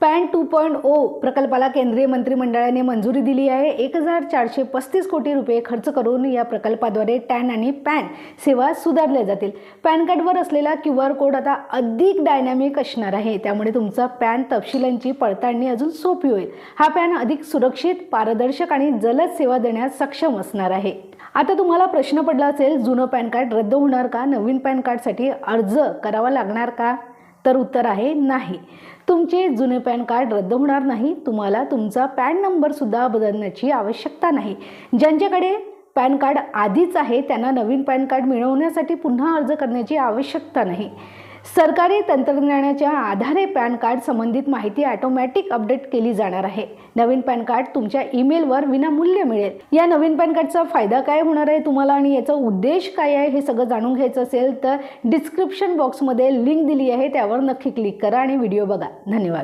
Pan two point O प्रकल्पाला केंद्रीय मंत्रिमंडळाने मंजुरी दिली आहे. एक हजार चारशे पस्तीस कोटी रुपये खर्च करून या प्रकल्पाद्वारे टॅन आणि पॅन सेवा सुधारल्या जातील. पॅन कार्डवर असलेला क्यू आर कोड आता अधिक डायनॅमिक असणार आहे. त्यामुळे तुमचा पॅन तपशिलांची पडताळणी अजून सोपी होईल. हा पॅन अधिक सुरक्षित पारदर्शक आणि जलद सेवा देण्यास सक्षम असणार आहे. आता तुम्हाला प्रश्न पडला असेल जुनं पॅन कार्ड रद्द होणार का? नवीन पॅन कार्डसाठी अर्ज करावा लागणार का? तर उत्तर आहे नाही. तुमचे जुने पॅन कार्ड रद्द होणार नाही. तुम्हाला तुमचा पॅन नंबरसुद्धा बदलण्याची आवश्यकता नाही. ज्यांच्याकडे पॅन कार्ड आधीच आहे त्यांना नवीन पॅन कार्ड मिळवण्यासाठी पुन्हा अर्ज करण्याची आवश्यकता नाही. सरकारी तंत्रज्ञानाच्या आधारे पॅन कार्ड संबंधित माहिती ऑटोमॅटिक अपडेट केली जाणार आहे. नवीन पॅन कार्ड तुमच्या ईमेलवर विनामूल्य मिळेल. या नवीन पॅन कार्डचा फायदा काय होणार आहे तुम्हाला आणि याचा उद्देश काय आहे हे सगळं जाणून घ्यायचं असेल तर डिस्क्रिप्शन बॉक्समध्ये लिंक दिली आहे त्यावर नक्की क्लिक करा आणि व्हिडिओ बघा. धन्यवाद.